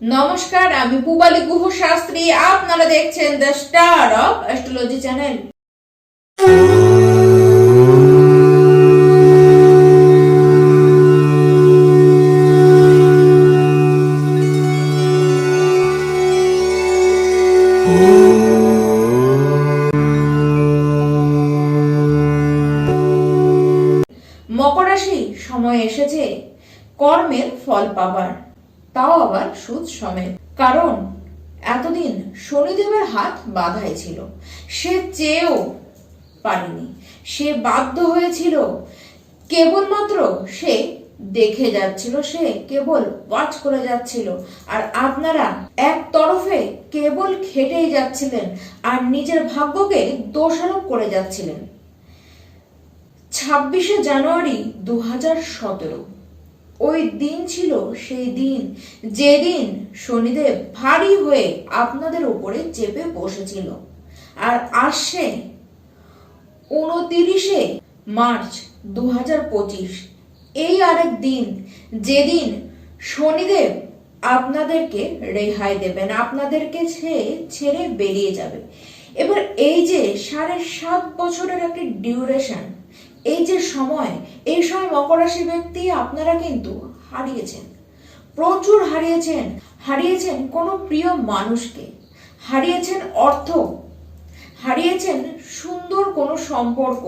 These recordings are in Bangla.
নমস্কার, আমি পুবালি গুহ শাস্ত্রী আপনারা দেখছেন the star of astrology channel. মকর রাশি, সময় এসেছে। কর্মের ফল পাবার। তাও আবার সুদ সমেত। কারণ এতদিন শনিদেবের হাত বাধাই ছিল। সে চেয়েও পারেনি। সে বাধ্য হয়েছিল। কেবলমাত্র সে দেখে যাচ্ছিল, সে কেবল ওয়াচ করে যাচ্ছিল। আর আপনারা এক তরফে কেবল খেটেই যাচ্ছিলেন আর নিজের ভাগ্যকে দোষারোপ করে যাচ্ছিলেন। ছাব্বিশে জানুয়ারি দু হাজার সতেরো। ওই দিন ছিল সেই দিন। যেদিন শনিদেব ভারী হয়ে আপনাদের উপরে চেপে বসেছিল। আর আসছে উনতিরিশে মার্চ দু হাজার পঁচিশ। এই আরেক দিন, যেদিন শনিদেব আপনাদেরকে রেহাই দেবেন, আপনাদেরকে ছেড়ে ছেড়ে বেরিয়ে যাবে। এবার এই যে সাড়ে সাত বছরের একটি ডিউরেশন এই যে সময়, এই সময় মকর রাশি ব্যক্তি আপনারা কিন্তু হারিয়েছেন। প্রচুর হারিয়েছেন। হারিয়েছেন কোনো প্রিয় মানুষকে। হারিয়েছেন অর্থ। হারিয়েছেন সুন্দর কোনো সম্পর্ক।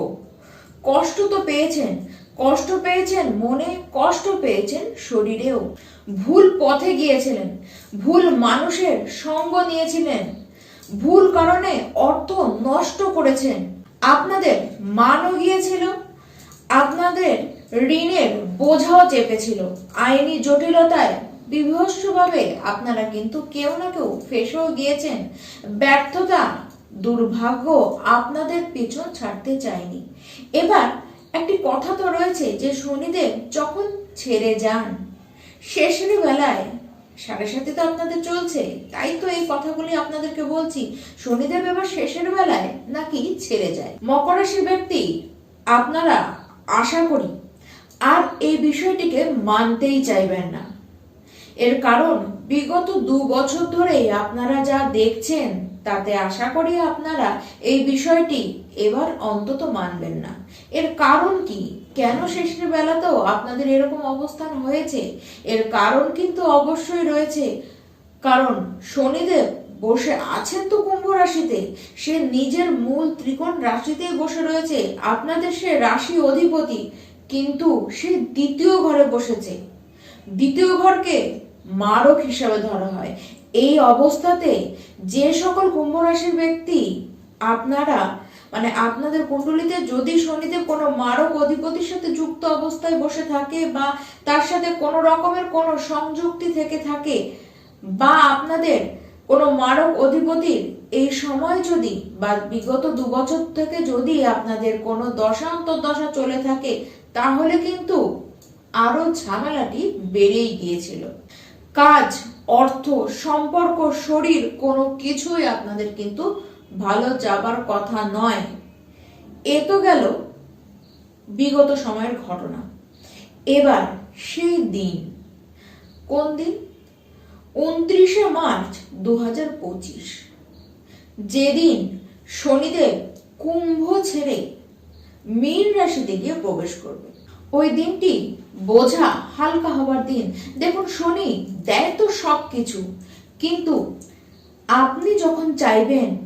কষ্ট তো পেয়েছেন। কষ্ট পেয়েছেন মনে, কষ্ট পেয়েছেন শরীরেও। ভুল পথে গিয়েছিলেন। ভুল মানুষের সঙ্গ নিয়েছিলেন। ভুল কারণে অর্থ নষ্ট করেছেন। আপনাদের মানও গিয়েছিল। আপনাদের ঋণের বোঝাও চেপেছিল। আইনি জটিলতায় বিভৎসভাবে আপনারা কিন্তু কেউ না কেউ ফেসেও গিয়েছেন। ব্যর্থতা, দুর্ভাগ্য আপনাদের পিছন ছাড়তে চায়নি এবার একটি কথা তো রয়েছে যে শনিদেব যখন ছেড়ে যান, শেষের বেলায় সাড়ে সাথে তো আপনাদের চলছে, তাই তো এই কথাগুলি আপনাদেরকে বলছি। শনিদেব এবার শেষের বেলায় নাকি ছেড়ে যায়। মকর রাশি ব্যক্তি, আপনারা আশা করি, আর এই বিষয়টিকে মানতেই চাইবেন না। এর কারণ, বিগত দু বছর ধরে আপনারা যা দেখছেন, তাতে আশা করি আপনারা এই বিষয়টি এবার অন্তত মানবেন না। এর কারণ কি? কেন শেষের বেলাতেও আপনাদের এরকম অবস্থান হয়েছে? এর কারণ কিন্তু অবশ্যই রয়েছে। কারণ শনিদেব বসে আছেন তো কুম্ভ রাশিতে। সে নিজের মূল ত্রিকোণ রাশিতেই বসে রয়েছে। আপনাদের সে রাশি অধিপতি, কিন্তু সে দ্বিতীয় ঘরে বসেছে। দ্বিতীয় ঘরকে মারক হিসাবে ধরা হয়। এই অবস্থাতে যে সকল কুম্ভ রাশির ব্যক্তি আপনারা মানে আপনাদের কুণ্ডলিতে যদি শনিদেব কোনো মারক অধিপতির সাথে যুক্ত অবস্থায় বসে থাকে বা তার সাথে কোনো রকমের কোনো সংযুক্তি থেকে থাকে বা আপনাদের কোনো মারক অধিপতির এই সময় যদি বা বিগত দু বছর থেকে যদি আপনাদের কোনো দশা চলে থাকে, তাহলে কিন্তু আরও ঝামেলাটি বেড়েই গিয়েছিল। কাজ, অর্থ, সম্পর্ক, শরীর কোনো কিছুই আপনাদের কিন্তু ভালো যাবার কথা নয়। এ তো গেল বিগত সময়ের ঘটনা। এবার সেই দিন। কোন দিন? উনত্রিশে মার্চ দু হাজার পঁচিশ। যেদিন শনিদেব কুম্ভ ছেড়ে মীন রাশিতে গিয়ে প্রবেশ করবে। ওই দিনটি বোঝা হালকা হবার দিন। দেখুন, শনি দেয় তো সব কিছু কিন্তু আপনি যখন চাইবেন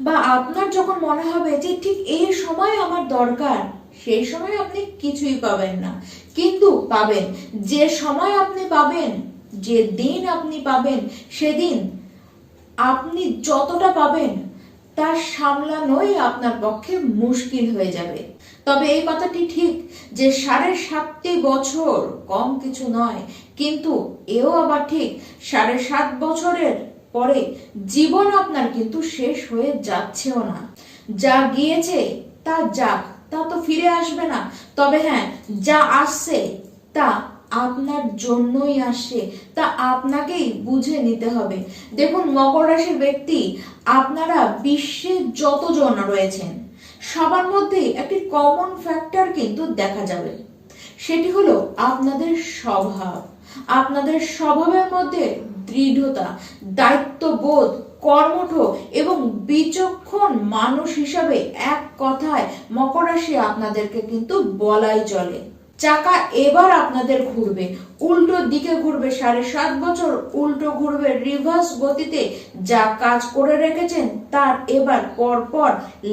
বা আপনার যখন মনে হবে যে ঠিক এই সময় আমার দরকার, সেই সময় আপনি কিছুই পাবেন না। কিন্তু পাবেন। যে সময় আপনি পাবেন যে দিন আপনি পাবেন, সেদিন আপনি যতটা পাবেন, তার সামলানোই আপনার পক্ষে মুশকিল হয়ে যাবে। তবে এই কথাটি ঠিক যে সাড়ে সাতটি বছর কম কিছু নয়, কিন্তু এও আবার ঠিক সাড়ে সাত বছরের পরে জীবন আপনার কিন্তু শেষ হয়ে যাচ্ছেও না। যা গিয়েছে, তা যাক, তা তো ফিরে আসবে না। তবে হ্যাঁ যা আসছে, তা আপনার জন্যই আসে, তা আপনাকেই বুঝে নিতে হবে। দেখুন, মকর রাশির ব্যক্তি, আপনারা বিশ্বে যতজন রয়েছেন, সবার মধ্যে একটি কমন ফ্যাক্টর কিন্তু দেখা যাবে। সেটি হলো আপনাদের স্বভাব। আপনাদের স্বভাবের মধ্যে দৃঢ়তা, দায়িত্ববোধ, কর্মঠ এবং বিচক্ষণ মানুষ হিসাবে এক কথায় মকর রাশি আপনাদেরকে কিন্তু বলাই চলে। চাকা এবার আপনাদের ঘুরবে। উল্টো দিকে ঘুরবে সাড়ে সাত বছর, উল্টো ঘুরবে রিভার্স গতিতে। যা কাজ করে রেখেছেন, তার এবার পর পর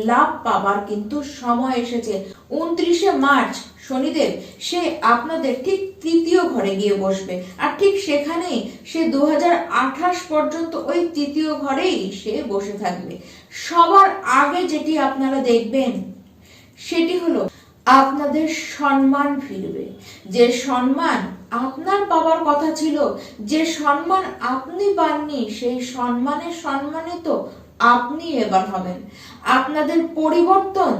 লাভ পাবার কিন্তু সময় এসেছে। উনত্রিশে মার্চ, শনিদেব, সে আপনাদের ঠিক তৃতীয় ঘরে গিয়ে বসবে। আর ঠিক সেখানেই সে দু হাজার আঠাশ পর্যন্ত ওই তৃতীয় ঘরেই সে বসে থাকবে। সবার আগে যেটি আপনারা দেখবেন, সেটি হলো আপনাদের সম্মান ফিরবে। যে সম্মান আপনার পাওয়ার কথা ছিল, যে সম্মান আপনি পাননি, সেই সম্মানের সম্মানিত আপনি এবার হবেন। আপনাদের পরিবর্তন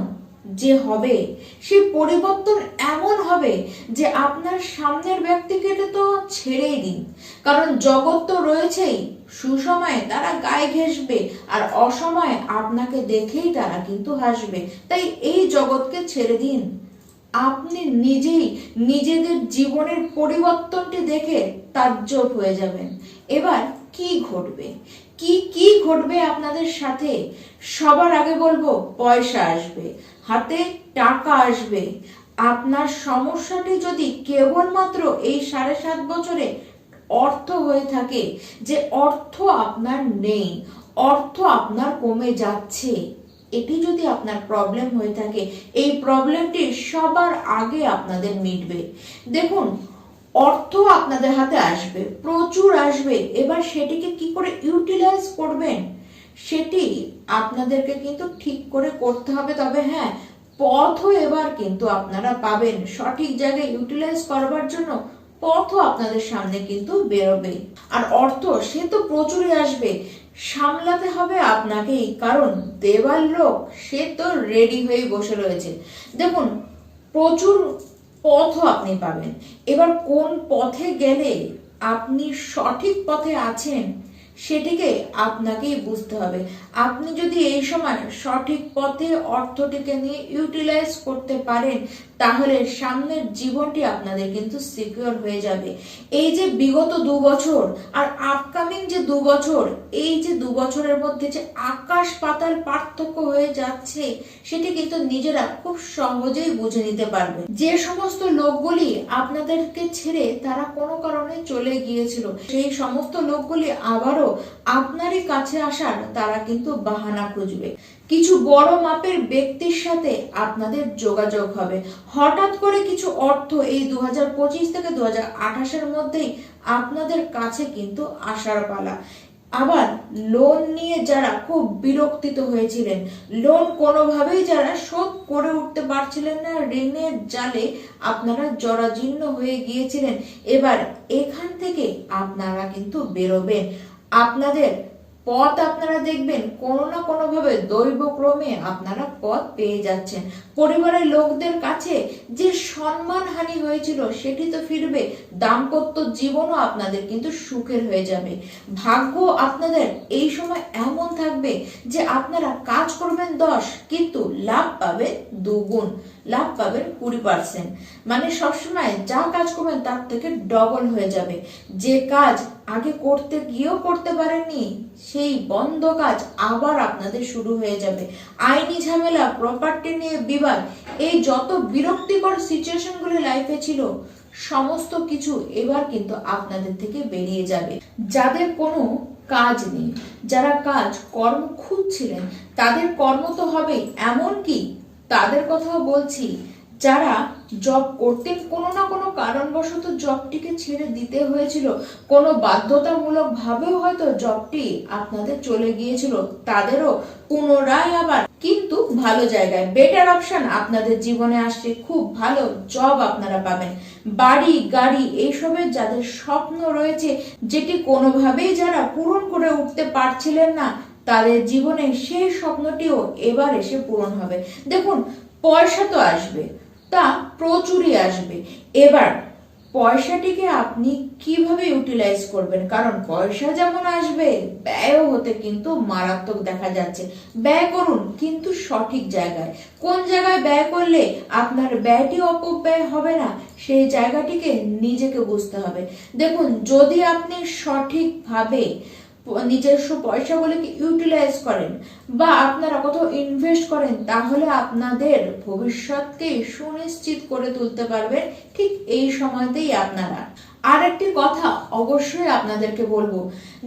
যে হবে সেই পরিবর্তন এমন হবে যে আপনার সামনের ব্যক্তিকে তো ছেড়েই দিন। কারণ জগৎ তো রয়েছেই, সুসময়ে তারা গায়ে ঘেসবে আর অসময়ে আপনাকে দেখেই তারা কিন্তু হাসবে। তাই এই জগৎকে ছেড়ে দিন। আপনি নিজেই নিজেদের জীবনের পরিবর্তনটি দেখে তাজ্জব হয়ে যাবেন। এবার কি ঘটবে? কি কি ঘটবে আপনাদের সাথে? সবার আগে বলব, পয়সা আসবে, হাতে টাকা আসবে। আপনার সমস্যাটি যদি কেবলমাত্র এই সাড়ে সাত বছরে অর্থ হয়ে থাকে, যে অর্থ আপনার নেই, অর্থ আপনার কমে যাচ্ছে এটি যদি আপনার প্রবলেম হয়ে থাকে, এই প্রবলেমটি সবার আগে আপনাদের মিটবে। দেখুন, অর্থ আপনাদের হাতে আসবে, প্রচুর আসবে। এবার সেটিকে কি করে ইউটিলাইজ করবেন? সেটি আপনাদেরকে কিন্তু ঠিক করে করতে হবে। তবে হ্যাঁ পথও এবার কিন্তু আপনারা পাবেন। সঠিক জায়গায় ইউটিলাইজ করবার জন্য পথও আপনাদের সামনে কিন্তু বেরোবে। আর অর্থ, সে তো প্রচুরই আসবে। সামলাতে হবে আপনাকেই কারণ। দেওয়ার লোক, সে তো রেডি হয়ে বসে রয়েছে। দেখুন, প্রচুর পথও আপনি পাবেন। এবার কোন পথে গেলে আপনি সঠিক পথে আছেন সেটিকে আপনাকেই বুঝতে হবে। আপনি যদি এই সময় সঠিক পথে অর্থটিকে নিয়ে ইউটিলাইজ করতে পারেন, তাহলে সামনের জীবনটি আপনাদের কিন্তু সিকিউর হয়ে যাবে। এই যে বিগত দু বছর আর আপকামিং যে দু বছর, এই যে দু বছরের মধ্যে যে আকাশ পাতাল পার্থক্য হয়ে যাচ্ছে, সেটি কিন্তু নিজেরা খুব সহজেই বুঝে নিতে পারবে যে সমস্ত লোকগুলি আপনাদেরকে ছেড়ে তারা কোনো কারণে চলে গিয়েছিল, সেই সমস্ত লোকগুলি আবারও আপনারই কাছে আসার তারা কিন্তু বাহানা খুঁজবে। কিছু বড় মাপের ব্যক্তির সাথে আপনাদের যোগাযোগ হবে। হঠাৎ করে কিছু অর্থ এই দুহাজার পঁচিশ থেকে দু এর মধ্যেই আপনাদের কাছে কিন্তু আসার পালা। আবার লোন নিয়ে যারা খুব বিরক্তিত হয়েছিলেন লোন কোনোভাবেই যারা শোধ করে উঠতে পারছিলেন না, ঋণের জালে আপনারা জরাজীর্ণ হয়ে গিয়েছিলেন। এবার এখান থেকে আপনারা কিন্তু বেরোবেন। আপনাদের পথ আপনারা দেখবেন, কোনো না কোনো ভাবে দৈবক্রমে আপনারা পথ পেয়ে যাচ্ছেন। পরিবারের লোকদের কাছে যে সম্মানহানি হয়েছিল, সেটি তো ফিরবে, দাম্পত্য জীবনও আপনাদের কিন্তু সুখের হয়ে যাবে। ভাগ্য আপনাদের এই সময় এমন থাকবে যে আপনারা কাজ করবেন দশ, কিন্তু লাভ পাবেন দুগুণ, লাভ পাবেন কুড়ি পার্সেন্ট। মানে সবসময় যা কাজ করবেন তার থেকে ডবল হয়ে যাবে। যে কাজ আগে করতে গিয়েও করতে পারেননি, সেই বন্ধ কাজ আবার আপনাদের শুরু হয়ে যাবে। আইনি ঝামেলা প্রপার্টি নিয়ে বিবাদ, এই যত বিরক্তিকর সিচুয়েশনগুলো লাইফে ছিল, সমস্ত কিছু এবার কিন্তু আপনাদের থেকে বেরিয়ে যাবে। যাদের কোনো কাজ নেই, যারা কাজ, কর্ম খুঁজছিলেন, তাদের কর্ম তো হবেই। এমন কি তাদের কথাও বলছি যারা জব করতেন কোনো না কোনো কারণবশত জবটিকে ছেড়ে দিতে হয়েছিল। কোনো বাধ্যতামূলক ভাবেও হয়তো জবটি আপনাদের চলে গিয়েছিল, তাদেরও পুনরায় আবার। কিন্তু ভালো জায়গায় বেটার অপশন আপনাদের জীবনে আসছে, খুব ভালো জব আপনারা পাবেন। বাড়ি, গাড়ি, এইসবের যাদের স্বপ্ন রয়েছে, যেটি কোনোভাবেই যারা পূরণ করে উঠতে পারছিলেন না, তাদের জীবনে সেই স্বপ্নটিও এবার এসে পূরণ হবে। দেখুন, পয়সা তো আসবে। তা প্রচুরই আসবে। এবার, পয়সাটিকে আপনি কীভাবে ইউটিলাইজ করবেন? কারণ পয়সা যেমন আসবে, ব্যয়ও হতে কিন্তু মারাত্মক দেখা যাচ্ছে। ব্যয় করুন, কিন্তু সঠিক জায়গায়। কোন জায়গায় ব্যয় করলে আপনার ব্যয়টি অপব্যয় হবে না, সেই জায়গাটিকে নিজেকে বুঝতে হবে। দেখুন, যদি আপনি সঠিকভাবে নিজস্ব পয়সাগুলিকে ইউটিলাইজ করেন বা আপনারা কোথাও ইনভেস্ট করেন, তাহলে আপনাদের ভবিষ্যৎকে সুনিশ্চিত করে তুলতে পারবেন ঠিক এই সময়তেই আপনারা। আর একটি কথা অবশ্যই আপনাদেরকে বলব,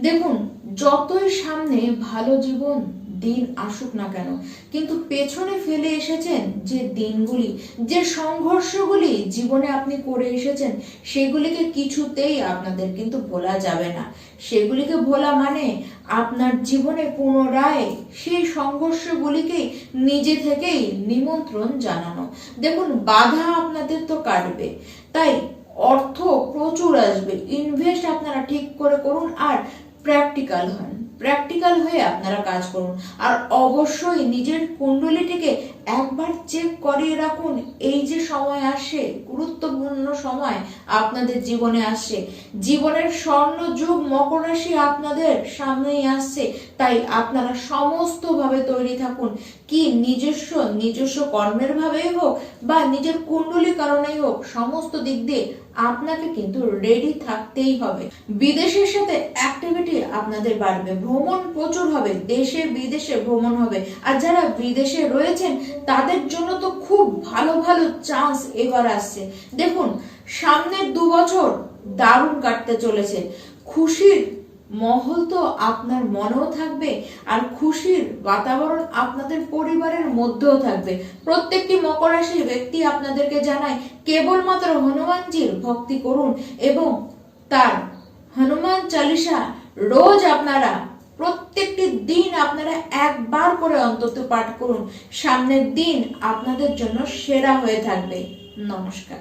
দেখুন, যতই সামনে ভালো জীবন দিন আসুক না কেন, কিন্তু পেছনে ফেলে এসেছেন যে দিনগুলি, যে সংঘর্ষগুলি জীবনে আপনি করে এসেছেন, সেগুলিকে কিছুতেই আপনাদের কিন্তু ভোলা যাবে না। সেগুলিকে ভোলা মানে আপনার জীবনে পুনরায় সেই সংঘর্ষগুলিকেই নিজে থেকেই নিমন্ত্রণ জানানো। দেখুন, বাধা আপনাদের তো কাটবে, তাই অর্থ প্রচুর আসবে। ইনভেস্ট আপনারা ঠিক করে করুন আর প্র্যাকটিক্যাল হন। প্র্যাকটিক্যাল হয়ে আপনারা কাজ করুন। আর অবশ্যই নিজের কুণ্ডলিটিকে একবার চেক করিয়ে রাখুন। এই যে সময় আসে, গুরুত্বপূর্ণ সময় আপনাদের জীবনে আসে। জীবনের স্বর্ণ যুগ, মকর রাশি আপনাদের সামনেই আসছে। তাই আপনারা সমস্তভাবে তৈরি থাকুন। কি নিজস্ব নিজস্ব কর্মের ভাবেই হোক বা নিজের কুণ্ডলী কারণেই হোক, সমস্ত দিক দিয়ে আপনাকে কিন্তু রেডি থাকতেই হবে। বিদেশের সাথে অ্যাক্টিভিটি আপনাদের বাড়বে। ভ্রমণ প্রচুর হবে। দেশে বিদেশে ভ্রমণ হবে। আর যারা বিদেশে রয়েছেন, তাদের জন্য তো খুব ভালো ভালো চান্স এবার আসছে। দেখুন, সামনের দু বছর দারুণ কাটতে চলেছে। খুশির মহল তো আপনার মনেও থাকবে আর খুশির বাতাবরণ আপনাদের পরিবারের মধ্যেও থাকবে। প্রত্যেকটি মকর রাশির ব্যক্তি আপনাদেরকে জানায়, কেবলমাত্র হনুমানজির ভক্তি করুন এবং তার হনুমান চালিসা রোজ আপনারা প্রত্যেকটি দিন আপনারা একবার করে অন্তত পাঠ করুন। সামনের দিন আপনাদের জন্য সেরা হয়ে থাকবে। নমস্কার।